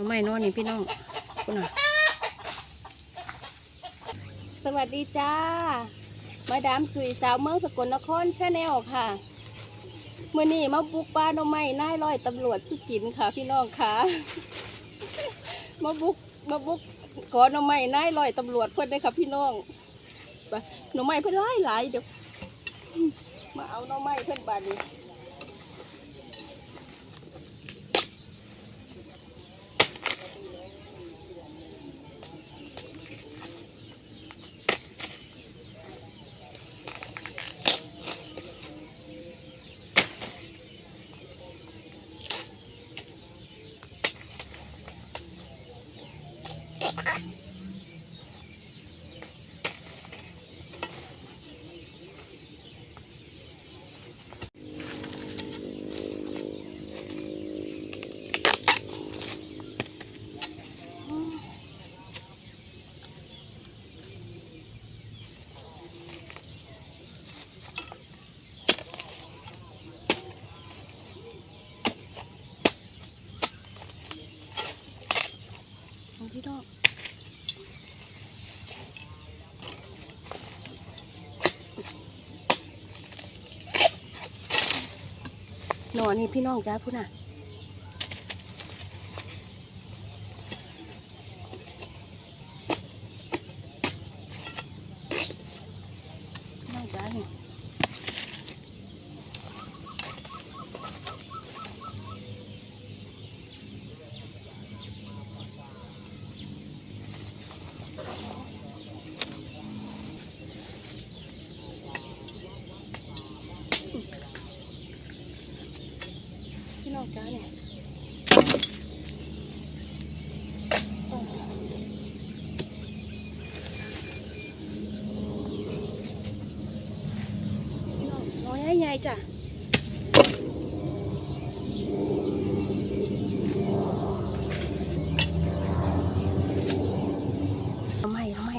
น้องไม้นอนนี่พี่น้องคุณน่ะสวัสดีจ้า มาดามสุยสาวเมืองสกลนครชาแนลค่ะเมื่อนี้มาบุกป้าน้องไม้นายร้อยตำรวจสุกินค่ะ พี่น้องค่ะ มาบุกมาบุกขอน้องไม้นายร้อยตำรวจเพื่อนได้ค่ะพี่น้องไปน้องไม้เพื่อนหลายหลายเดี๋ยวมาเอาน้องไม้เพื่อนบ้านนี้ ของพี่ดอกห นอนี่พี่น้องจ้าพูดน่ะ พี่น้องจ้านี่ พี่น้องจ้าเนี่ยน้อยใหญ่จ้ะไมทำไม่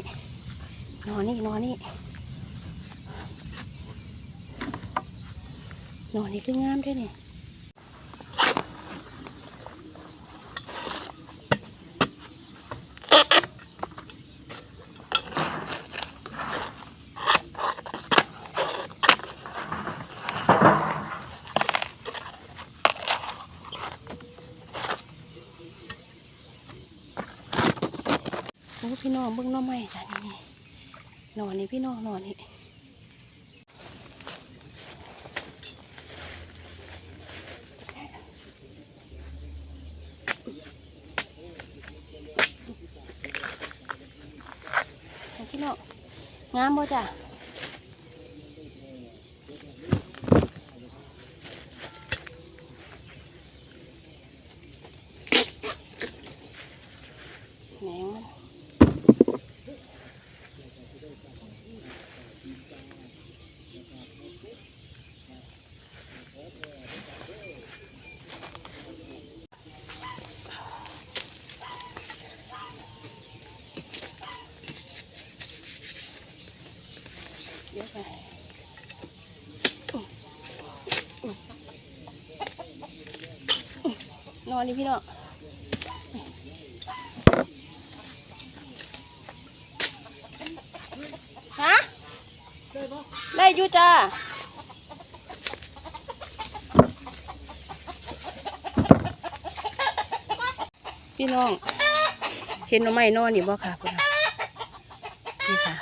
นอนนี่นอนนี่นอนนี่คืองามด้วยเนี่ย โอ้พี่น้องเบิ้งหน้อไม้จ้ะนี่นอนนี่พี่น้องนอนนี่พี่น้องงามบ่จ้ะแหนงมัน เดี๋ยวไปอื้ออื้ออื้อ นอนนี่พี่น้องฮะได้ยูจ้าพี่น้อง เห็นหน่อไม้นอนนี่บ่ค่ะพี่น้องนี่ค่ะ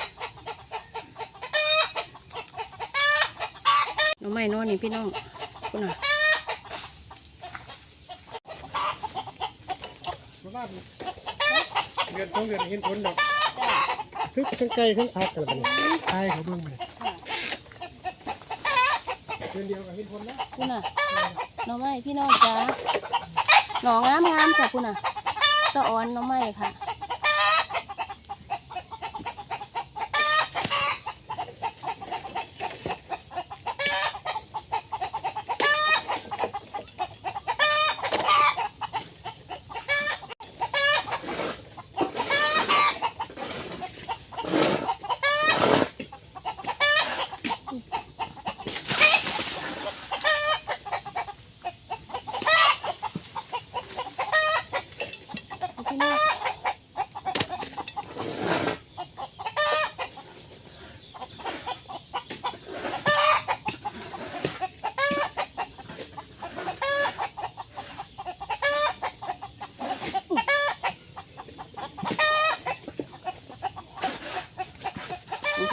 หน้องไม้นอนนี่พี่น้องคุณน่ะ เพราะว่าเงินต้องเงินเห็นผลดอกทึกทั้งไก่ทั้งผักกันละบัดนี้ตายเขาเบิ่งไปเดือนเดียวก็เห็นผลแล้วคุณน่ะหน้องไม้พี่น้องจ้าหนองงามงามๆจ้ะคุณน่ะสะออนหน้องไม้ค่ะ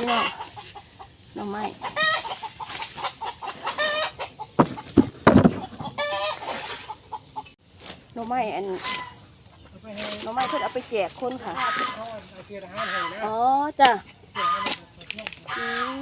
พี่น้องหน่อไม้หน่อไม้อันเอาไปให้หน่อไม้เพิ่นเอาไปแจกคนค่ะ อ๋อจ้ะอืม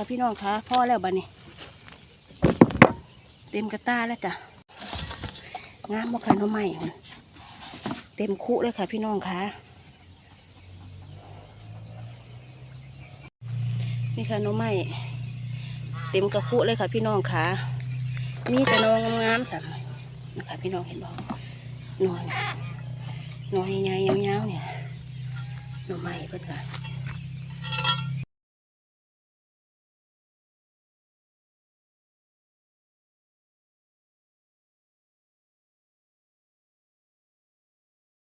ค่ะพี่น้องคะพ่อแล้วบัดนี้ เต็มกระต้าแล้วจ้ะงามบ่ค่ะน้องใหม่เต็มคุเลยค่ะพี่น้องคะนี่ค่ะน้องใหม่เต็มกระคุเลยค่ะพี่น้องคะมีแต่นองงามๆค่ะนะคะพี่น้องเห็นบ่หนอนนอนใหญ่ๆยาวๆเนี่ยน้องใหม่เพิ่นค่ะ